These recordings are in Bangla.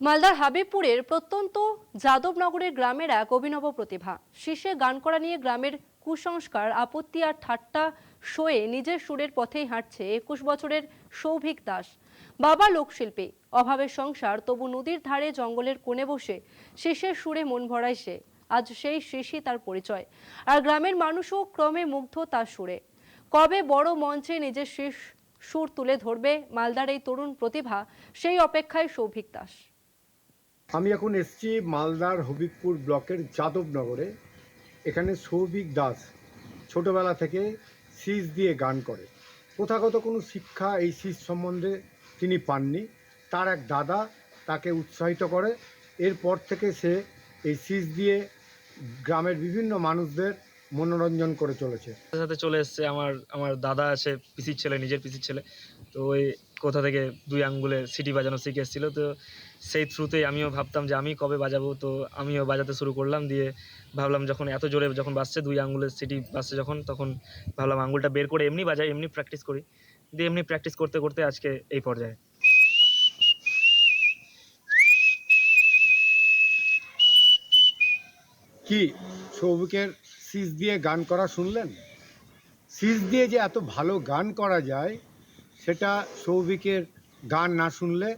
মালদার হাবিবপুরের প্রত্যন্ত যাদবনগরের গ্রামের এক অভিনব প্রতিভা। শীর্ষে গান করা নিয়ে গ্রামের কুসংস্কার, আপত্তি আর ঠাট্টা শোয়ে নিজের সুরের পথেই হাঁটছে একুশ বছরের সৌভিক দাস। বাবা লোকশিল্পী। অভাবের সংসার, তবু নদীর ধারে জঙ্গলের কোণে বসে শীর্ষের সুরে মন ভরায় সে। আজ সেই শীর্ষই তার পরিচয়। আর গ্রামের মানুষও ক্রমে মুগ্ধ তার সুরে। কবে বড় মঞ্চে নিজের শীর্ষ সুর তুলে ধরবে মালদার এই তরুণ প্রতিভা, সেই অপেক্ষায় সৌভিক দাস। আমি এখন এসছি মালদার হবিবপুর ব্লকের যাদবনগরে। এখানে সৌভিক দাস ছোটবেলা থেকে সিজ দিয়ে গান করে। প্রথাগত কোনো শিক্ষা এই সিজ সম্বন্ধে তিনি পাননি। তার এক দাদা তাকে উৎসাহিত করে। এরপর থেকে সে এই শীষ দিয়ে গ্রামের বিভিন্ন মানুষদের মনোরঞ্জন করে চলেছে। সাথে চলে এসছে আমার আমার দাদা আছে, পিসির ছেলে, নিজের পিসির ছেলে। তো ওই কোথা থেকে দুই আঙ্গুলে সিটি বাজানো শিখে এসেছিল। তো সেই থ্রুতেই আমিও ভাবতাম যে আমি কবে বাজাবো। তো আমিও বাজাতে শুরু করলাম দিয়ে ভাবলাম যখন এত জোরে যখন বাজছে দুই আঙ্গুলের সিটি বাজছে যখন, তখন ভাবলাম আঙ্গুলটা বের করে এমনি বাজাই, এমনি প্র্যাকটিস করি। দিয়ে এমনি প্র্যাকটিস করতে করতে আজকে এই পর্যায়ে। কি সৌভিকের শীষ দিয়ে গান করা শুনলেন? শীষ দিয়ে যে এত ভালো গান করা যায়, সেটা সৌভিকের গান না শুনলে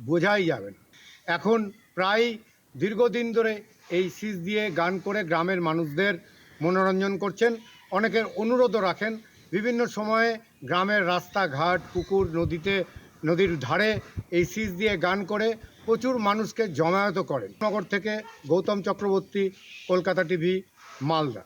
বোঝাই যাবে না। এখন প্রায় দীর্ঘদিন ধরে এই শীষ দিয়ে গান করে গ্রামের মানুষদের মনোরঞ্জন করছেন, অনেকের অনুরোধও রাখেন। বিভিন্ন সময়ে গ্রামের রাস্তাঘাট, পুকুর, নদীতে নদীর ধারে এই সিজ দিয়ে গান করে, প্রচুর মানুষকে জমায়েত করেন। নগর থেকে গৌতম চক্রবর্তী, কলকাতা টিভি, মালদা।